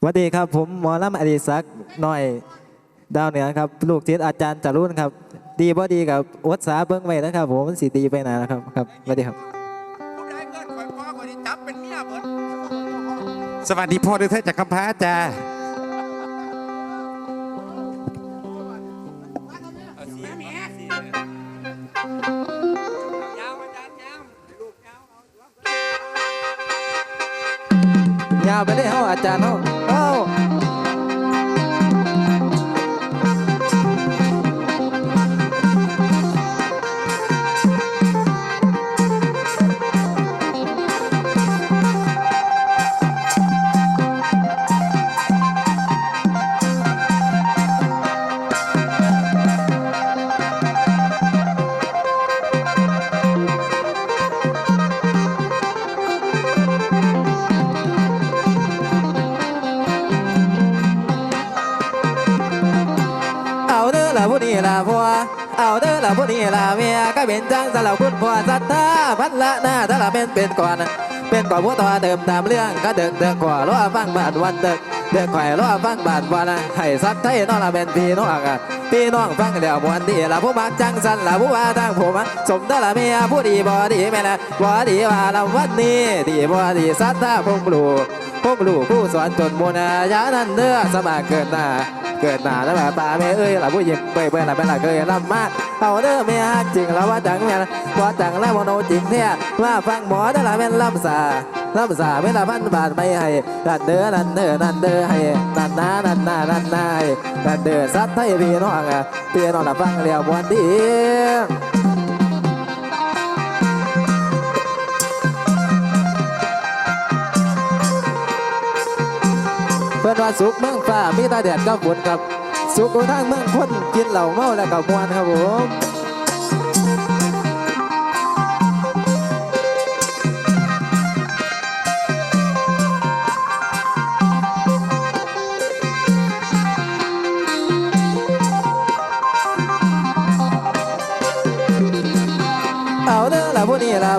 สวัสดีครับ ผมหมอลำอดิศักดิ์น้อยดาวเหนือครับ ลูกศิษย์อาจารย์จารุนครับ ดีบ่ดีกับอดสาเบิ้งไว้นะครับ ผมมันสีดีไปหนานะครับครับสวัสดีครับผู้ใดเกิดข่อยพ่อคนนี้จับเป็นเมียเบิดสวัสดีพ่อด้วยเทศจากคำพร้าจ้าเอา ยาวไปเลยเฮาอาจารย์เฮาเอ้า ละผู้นี้ล่ะพ่อเอาเด้อล่ะผู้นี้ล่ะเมียก็เป็นจังสำหรับคุณพ่อศรัทธาพัดละหน้าถ้าละเป็นเป็นก่อนเป็นก่อนผู้ต่อเดิมตามเรื่องก็เดิกเดิกกว่ารอฟังบาทวันเดิกเดิกไข่รอฟังบาทวันให้สักไทยน้อละเป็นพี่น้องอะพี่น้องฟังเดี๋ยวมวนดีละผู้มักจังสันละผู้ว่าทางผมสมเด้อละเมียผู้ดีบ่ดีแม่ละบ่ดีว่าละวันนี้ดีบ่ดีศรัทธาพงปลูกพงปลูกผู้สอนจนโมนายานั้นเด้อสมาเกิดหน้า เกิดมาแล้วแบบตาไม่เอ้ยล่ะผู้หญิงเปื่อยเปื่อยล่ะเป็นล่ะเคยลำมาเอาเด้อแม่ฮักจริงแล้วว่าจังแม่ว่าจังแล้วมโนจริงเนี่ยว่าฟังหมอได้อล่ะแม่นลำสาลำสาเวลาพันบาทไปให้ดันเด้อนันเด้อนันเด้อให้นันนานันนานันนายดันเด้อซัดไทยพี่น้องอะพี่น้องล่ะฟังเรียวมวนดี พื่นว่าสุขเมืองฟ้ามีตาแดดก็ฝนครับ สุขของทางเมืองคนกินเหล้าเมาแล้วก็มวนครับผม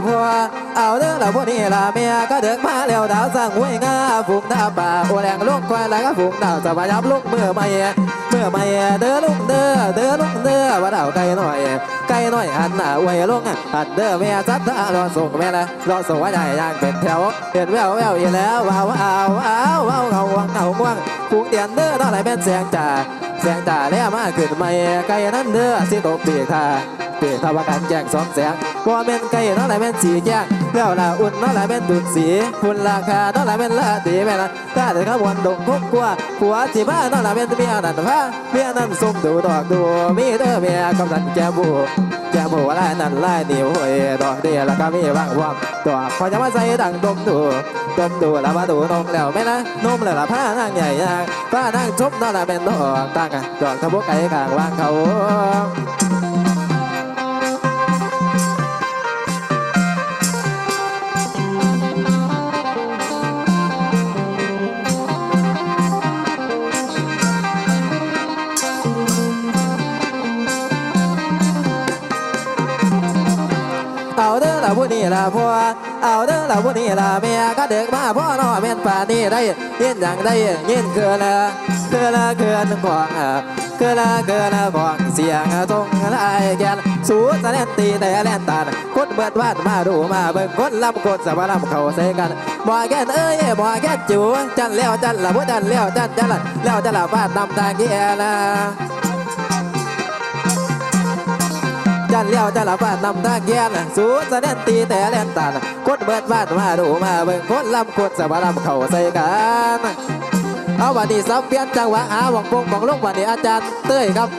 พัวเอาเด้อละผู้นี้ละเมียก็เดิกมาแล้วดาวสร้างหวยงาฝูงดาวป่าโอแรงลูกควายแล้วก็ฝูงดาวจะมายับลูกเมื่อไม่เมื่อไม่เด้อลูกเด้อเด้อลูกเด้อว่าดาวไก่หน่อยไก่หน่อยหันหน้าอวยลงหันเด้อเมียจัดตารอส่งแม่ละรอส่งว่าใหญ่ย่างเป็นแถวเห็นแววแววอีแล้วว้าวว้าวว้าวว้าวเงาเงาง่วงฝูงเตียนเด้อเท่าไรเป็นแสงจ่าแสงจ่าแล้วมาขึ้นไม่ไก่นั้นเด้อสิตกปีกท่า เปรียบทว่ากันแจ้งสองแสงว่าเป็นไก่น้องหลเป็นสีแจ้งแล้วละอุ่นน้องหลเป็นดุดสีคุณราคาน้องหลเป็นละตีแม่ละถ้าเด็กขบวนดงคบกลัวผัวที่บ้านน้องหลเป็นเมียนั่นผ้าเมียนั่นส้มดูดอกดูมีเด้อเมียกำลังแก้บูแก้บูว่าลายนั่นลายนิ้วเฮ้ยดอกเดียวแล้วก็มีว่างว่างดอกพอจะมาใส่ดังดมดูดมดูแล้วมาดูนมแล้วแม่ละนมแล้วละผ้านางใหญ่ยางผ้านางชบน้องหลเป็นดอกตั้งดอกทะบกไก่กลางวางเขาเอา พ่อเอาเด้อล่ะผู้นี้ละเมียก็เด็กมาพ่อน้อแม่นป่านี้ได้ยินอย่างได้ยินคือละคือละคือนึงของคือละคือละของเสียงตรงลายแกนสูดแสลนตีแต่แลนตานคนเบิดวาดมาดูมาเบิ่งคนลำกดสบลำเขาใส่กันบ่แกนเอ้ยบ่แกนจูจันแล้วจันละผู้จันแล้วจันจันละแล้วจันละฟาดนำทางเกียละ จันเลี้ยวจันละฟานนำทางแย่นสูดแสดงตีแต่เล่นตันคนเบิดฟานมาดูมาเบิ่งคนลำคนสบลำเข่าใส่กันเอาวันนี้สับเปลี่ยนจังหวะหาหวังปงของลูกวันนี้อาจารย์เต้ยครับ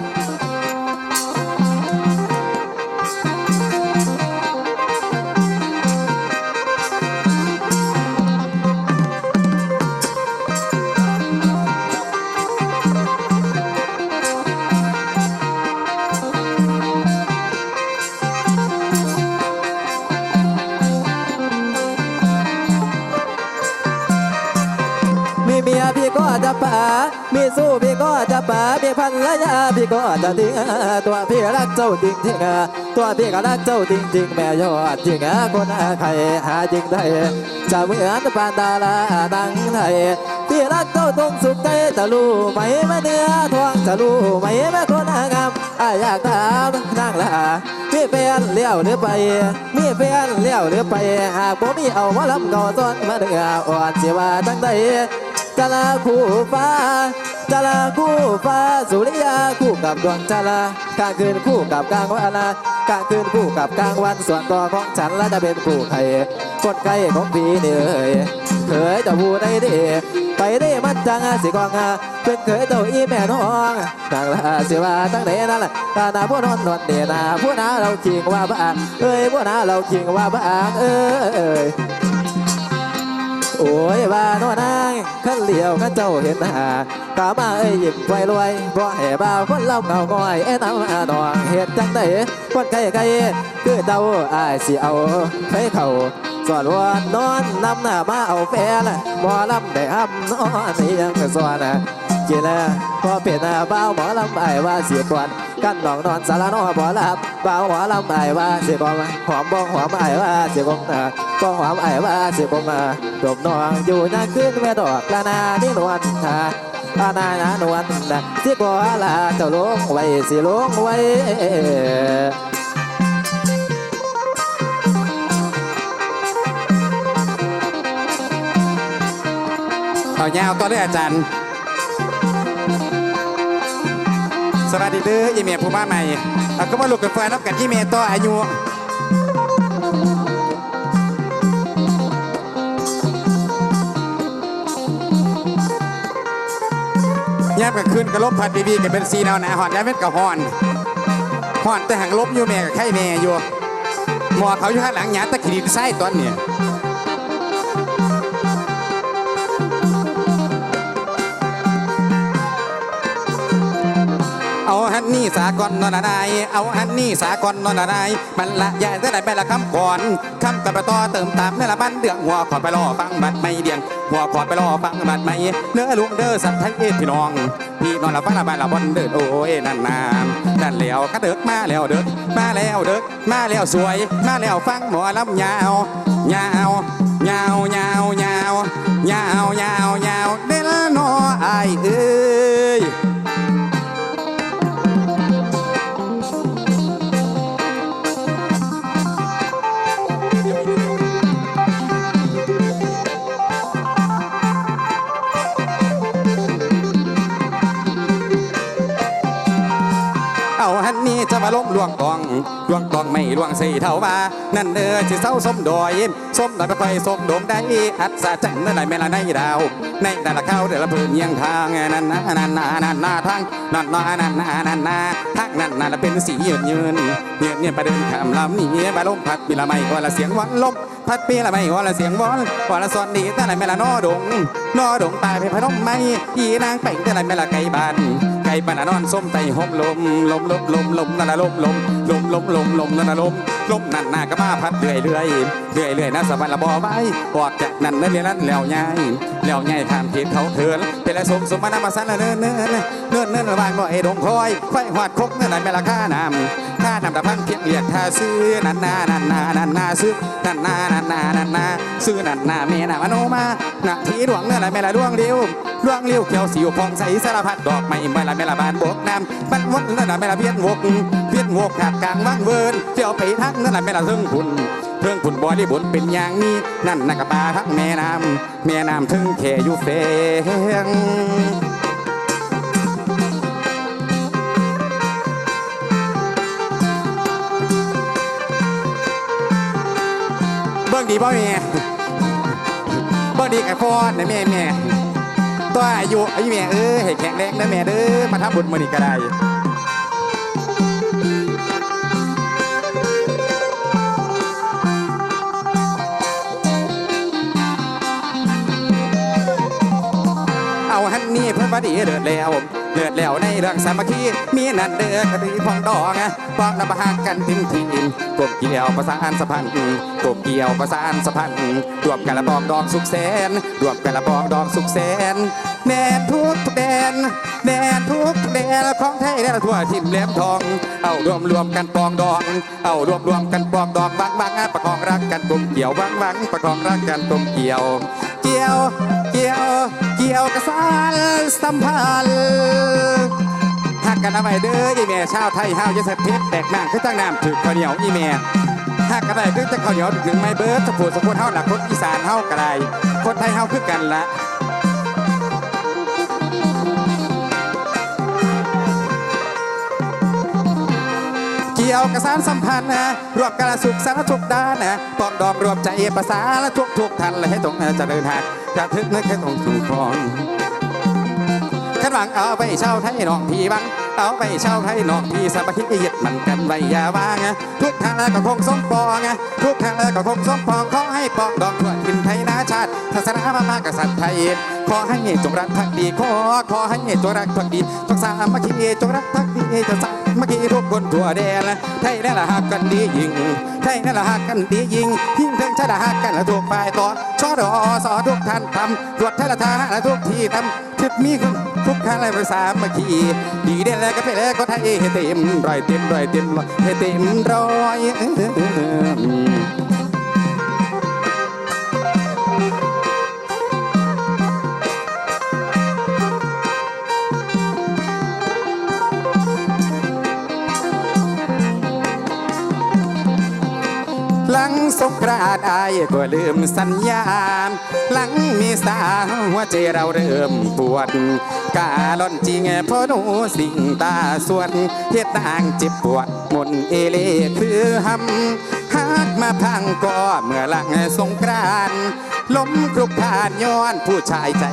ยาพี่ก็จะทิ้งตัวพี่รักเจ้าจริงจริงตัวพี่ก็รักเจ้าจริงจริงแม่ยอดจริงคนใครหาจริงได้จะเหมือนปานดาราดังไทยพี่รักเจ้าตรงสุขใจจะรู้ไหมแม่เนื้อทวงจะรู้ไหมแม่คนงามอยากถามนั่งละมีแฟนเลี้ยวหรือไป มีแฟนเลี้ยวหรือไปหากบ่มีเอามาลำก่อต้นมาเดืออ่อนเสิว่าจังใดจะลาคู่ฟ้า จะลาคู่ฟ้าสุริยาคู่กับดวงจันทร์กลางคืนคู่กับกลางวันกลางคืนคู่กับกลางวันส่วนตัวของฉันและจะเป็นคู่ใครคนใกลของพี่นี่อยเคยจะพูดได้ดีไปได้มันจังสิกองเป็นเคยเจ้าอีแม่น้องต่างละสิว่าตั้งไหนนั่นแหละตาหน้าผู้นอนนวลเดนาผู้น้าเราคิงว่าบ้าเอ้ยผู้น้าเราคิงว่าบ้าเอ้ย โอ้ยบ้าโน่นางขันเหลียวขันเจ้าเห็นหากามาเอ้ยหยิบไฟรวยบ่ให้บ่าวคนเล่าเงาง่อยเอ้น้ำอาดอเห็ดจังไดคนไกลไกลคือเจ้าอายสิเอาไปเข่าสอนว่านอนนำหน้ามาเอาแฟนหมอลำได้ห้ำนอนนี่ยังสอนนะกินแล้วพอเปลี่ยนหน้าเบ้าหมอลำไอ้ายว่าเสียก่อนกันหนองนอนสารนอหมอลำเบ้าหมอลำไอ้ายว่าเสียก่อนหอมบ้องหอมไอ้ายว่าเสียก่อน บ้องหอมไอ้ายว่าสียก่มาดมนองอยู่นาขึ้นแม่ดอกละนานี่นวลทาอานานาหนวลนะสิบ่ลาเจ้าลงไว้สิลงไว้เอายาวต่อเลยอาจารย์ สวัสดีเด้ออีเมียผู้มาใหม่เอาก็มาลูกกับแฟนนับกันอีเมียต่ออายุ แยบกับคืนกระลบพัดบีบีกับเป็นซีแนวหนาหอนยบเม็ดกับหอนหอนแต่หางลบอยู่แม่กับไข่แม่อยู่หมอเขาอยู่ข้างหลังหยาตะขีดไส้ตอนเนี่ย นนี่สากลนอนนายเอาฮันนี่สากลนอนนายมันละยายได้ไหนไปละคำก่อนคำกับไปต่อเติมตามในละบ้านเดืองหัวขอดไปรอฟังบัดไม่เดียงหัวขอดไปรอฟังบัดไม่เนื้อลุงเด้อสัตว์ไทยพี่น้องพี่นอนละบ้านละบ้านละบอนเดินโอ้ยนั่นนานนั่นแล้วก็เด็กมาแล้วเด็กมาแล้วเด็กมาแล้วสวย มาแล้วฟังหมอลำยาวยาวยาวยาวยาวยาวยาวยาวเด้ละนอไอยเอ้ย จะมาล้มลวงตองลวงตองไม่ลวงสีเท่าว่านั่นเด้อสิเศร้าสมดอยสมดอยไปไฟสมโดมได้อัดสะจันเมื่อไหรแม่ละในดาวในแต่ละเข้าเดือละพื้นยียงทางนั่นนะนั่นนานั่นนาทางนั่นนานั่นนานั่นนาทางนั่นนาละเป็นสียืนยืนยืนยืนไปเดินข้ามลำนี้ไปลมพัดปีละไม่ก็ละเสียงวันลมพัดปีละไม่ก็ละเสียงวอนก็ละสอนดีแต่ไหนแม่ละนอดงนอดงตายไปพนมไม่ยีนางไปแต่ไหนแม่ละไก่บานไก่ ปานนอนส้มไตหอมลมลมลมลมลมนั่นนะลมลมลมลมลมลมนั่นนะลม ลมนั่นน่ะก็มาพัดเรื่อยเรื่อยเรื่อยเรื่อยนะสวรรค์ละบ่ไว้ออกจากนั่นนั่นเรียนนั้นแล้วใหญ่แล้วใหญ่ข้ามเขตเขาเถินเป็นละสมสมมานามาสันเนิ่นเนิ่นเนิ่นเนิ่นระวางบ่ไอ้ดงคอยควายหอดคกเนั่นน่ะแม่ละค่าน้ำค่าน้ำตะพังเพียงเรียกค่าซื้อนั่นนานั่นนานั่นนาซื้อนั่นนานั่นนานั่นนาซื้อนั่นนาแม่น่ะมโนมาหน้าที่หลวงเนั่นแหละแม่ละดวงเดียวดวงเลี้ยวเขียวสิวพองใสสารพัดดอกไม้เมื่อละเมละบานบกน้ำบันวนนั่นละเมละเพียนวก วกขาดกลางวังเวินเที่ยวไปทักนั่นแหละเมละเทิงคุณเทิงคุณบอดี้บุญเป็นอย่างนี้นั่นนักปลาทั้งแม่น้ำแม่น้ำถึงแค่อยู่เฟงเบิ่งดีบ่แม่เบิ่งดีกับพ่อนะแม่แม่ตัวอายุอายุแม่เอ้ยให้แข็งแรงนะแม่เด้อมาทำบุญมื้อนี้ก็ได้ เอาหันนี่เดีเดิดแล้วเกิดแล้วในเรื่องสามัคคีมีนันเดือคดีพองดองอะปองนำมาหากันทิมทีมกบเกี่ยวประสานสัมพันธ์กบเกี่ยวประสานสัมพันธ์รวมกันละบองดองสุขแสนรวมกันละบองดองสุขแสนแดนทุกทุกแดนแดนทุกทุกแดนของไทยแดนทั่วทิมแหลมทอง เอารวมรวมกันปองดอง เอารวมรวมกันปองดองบังบังประคองรักกันกลมเกี่ยวบังบังประคองรักกันกลมเกี่ยว เกี่ยวเกี่ยว กี่ยวกระสานสัมพันธ์หักกันเอาไว้เด้ออีเม่ชาวไทยห้าวอยาเสพติดแตกนางคือตั้งน้ำถือข้าวเหนียวอีเม่หักกันได้คือจะข้าวเหนียวถึงไม่เบิร์ดสะโพดสะโพดเฮาหลักคนอีสานเฮาก็ได้คนไทยเฮาคือกันละเกี่ยวกับสารสัมพันธ์นะรวมกันละสุขสารทุกด้านนะปองดองรวมใจภาษาและทุกทุกทันและให้ตรงจะเดินหาก จะทึกนึกให้ตรงสู่ครองขันหวังเอาไปเช่าไทยน้องพี่บังเอาไปเช่าไทยน้องพี่สามัคคียึดมันกันไว้อย่าว่างนะทุกทางแล้วก็คงสมปองนะทุกทางแล้วก็คงสมปองขอให้ปองดองทั่วถิ่นไทยนาชาติศาสนามามากษัตริย์ไทยขอให้จงรักภักดีขอขอให้จงรักภักดีจงสามัคคีจงรักภักดีจะสา มัคคีทุกคนทั่วแดนไทยนั่นละหักกันดียิ่งไทยนั่นละหักกันดียิ่งยิ่งถึงชาติหักกันละทุกฝ่ายต่อชอดอสอทุกท่านทำตรวจไทยละทาละทุกที่ทำทึกมีคือทุกท่านเลยภาษามัคคีดีเด่นแล้วก็ไปแล้วก็ไทยให้เต็มร้อยเต็มร้อยเต็มร้อยเต็มร้อย ก็ลืมสัญญา หลังมีสาหัวใจเราเริ่มปวด กาล่อนจริงเพราะหนูสิ่งตาสวนเฮ็ดนางเจ็บปวดมนเอเลคือหำหักมาพังก็เมื่อหลังสงกรานต์ ล้มคลุกคานย้อนผู้ชายใจ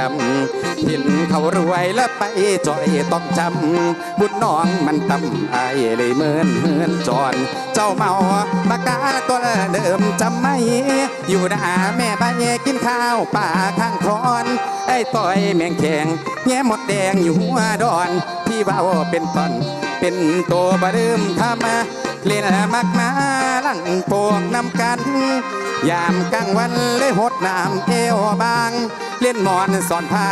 ดำห็นเขารวยแล้วไปจอยต้องจำบุญน้องมันตำไอายเลยเหมือนเฮือนจอน เจ้าเมาปากกาตัวเดิมจำไม่ อยู่หน้าแม่ใบกินข้าวป่าข้างคอน ไอ้ต่อยแมงแข็งแง่หมดแดงอยู่หัวดอน พี่ว่าเป็นตอนเป็นตัวบะเดิมทำมาเล่นมักมาลังโปกนำกัน ยามกลางวันเลยหดน้ำเอวบาง เล่นหมอนสอนผ้า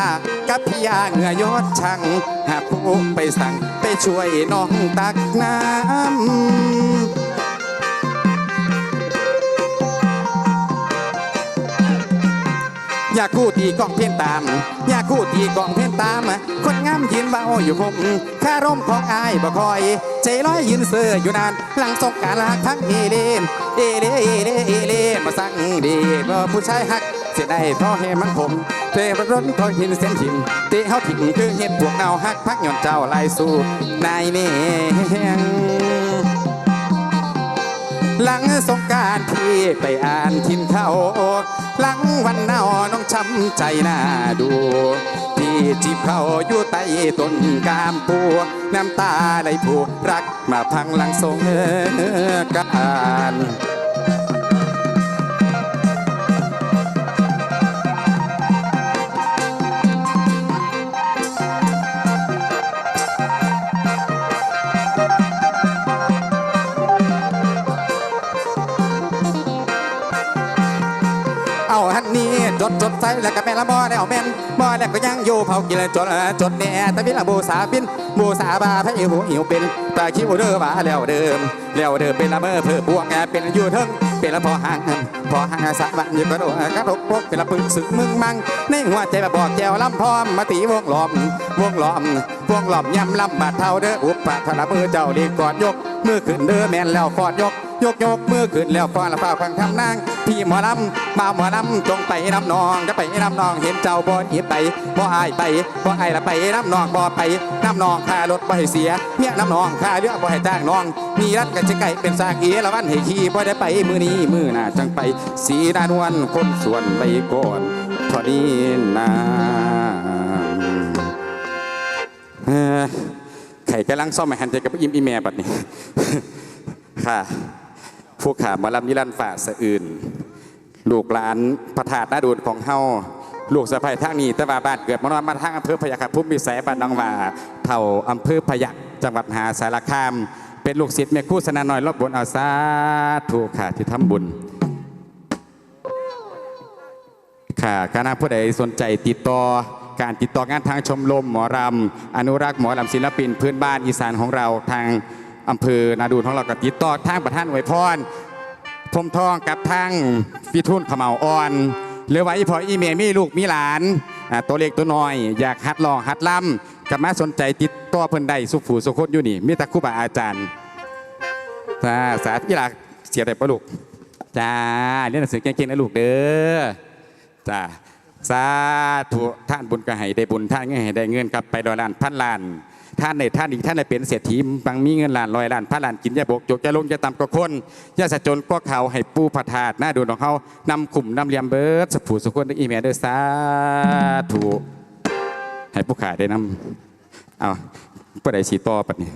กับพี่ยาเหงื่อยอดช่างหากผู้ไปสั่งไปช่วยน้องตักน้ำ อยากคู่ตีกองเพียนตาม อยากคู่ตีกองเพียนตาม คนงามยืนเบาอยู่ผมข้าร่มของอายบ่คอย ใจร้อยยืนเสืออยู่นาน หลังสงการหักทั้งเอเลมเอเลเอเลเอเลมาสั่งดีบ่ผู้ชายหักเสียได้เพราะให้มันผมเทรร้นทอยหินเส้นถิ่มเตะเฮาถิ่มคือเห็ดพวกเนาหักพักหย่อนเจ้าลายสู้นายเมง หลังสงกรารที่ไปอ่านทินเขาหลังวันหนาวน้องช้ำใจหน้าดูที่จีบเขาอยู่ใต้ต้นกามปูน้ำตาไหลผูรักมาพังหลังสงกราร ดใส่แล้วก็แม่ละบ่ได้เอาแม่นบ่แล้วก็ยังอยู่เผากินจดจดแน่ต่พี่ละบูสาบินบูสาบาพระอิวหิวเป็นตาคิวเด้อว่าแล้วเดิมแล้วเดิมเป็นละเมอเพื่อบวงเป็นอยู่เทิงเป็นละพอห่างพอห่างสะบันอยู่กระโดดกระดกพกเป็นละปึกสึกมึงมังในหัวใจแบบบอกแก้วลำพร้อมมาตีวงหลอมวงหลอมวงหลอมยำลำบาดเท่าเด้ออุปปะทละมือเจ้าดีกอดยกมือขึ้นเด้อแม่นแล้วกอดยก ยกยกมือขึ้นแล้วฟ้อนละฟ้าฟังทำนางพี่หมอลำมาหมอลำจงไปน้ำนองจะไปน้ำนองเห็นเจ้าบ่เหีไปบ่อายไปบ่อายละไปน้ำนองบ่ไปน้ำนองค่ารถบ่ให้เสียเมียน้ำนองค่าเรือบ่ให้จ้างนอง มีรัดกันจะไก่เป็นสางเอียละวันให้ขี่บ่ได้ไปมือนี้มือหน้าจังไป สีดานวลคนส่วนไปก่อนเทอนี้นาไข่กำลังซ่อมไอ้หันใจกับอิมอีแม่บัดนี้ค่ะ ผู้ขาหมาลำนิรันฝ่าสะอื่น ลูกหลานพระธาตุหน้าดูนของเฮาลูกสะใภ้ทางนี้ต่ว่าบ้านเกิดมานอนมาทางอำเภอพยัคฆภูมิสัยบ้านนองว่าเท่าอำเภอพยัคฆ์จังหวัดมหาสารคาม เป็นลูกศิษย์แม่คู่สนาน้อยรอบบนอาสาธุค่ะที่ทำบุญค่ะคณะผู้ใดสนใจติดต่อการติดต่องานทางชมรมหมอรำอนุรักษ์หมอลำศิลปินพื้นบ้านอีสานของเราทาง อำเภอนาดูนของเราก็ติดต่อทางประธานอวยพรพรมทองกับทางพิทุนขมเหาอ่อนหรือว่าอีพออีเมมีลูกมีหลานตัวเล็กตัวน้อย อยากหัดลองหัดล่ำกับมาสนใจติดต่อเพิ่นได้สุขผูสุขคนอยู่นี่มีต่ครูบาอาจารย์จ้าสาธุอีหลาเสียได้ปลูกจ้าเรียนหนังสือเก่งๆนะลูกเด้อจ้าสาธุท่านบุญก็ให้ได้บุญท่านเงินให้ได้เงินกลับไปร้อยลานพันล้าน ท่านในท่านอีกท่านในเป็นเศรษฐีบางมีเงินล้านลอยล้านพันล้านกินยาบกจกจะลงจะต่ำกว่าคนยาสะจนก็เขาให้ปูผาถาดหน้าดูของเขานำขุมนำเลียมเบิร์ดสผูสุขคนอีเมลเด้อสาธุให้ผู้ขายได้นำเอาผู้ใดสีต่อปัดนี้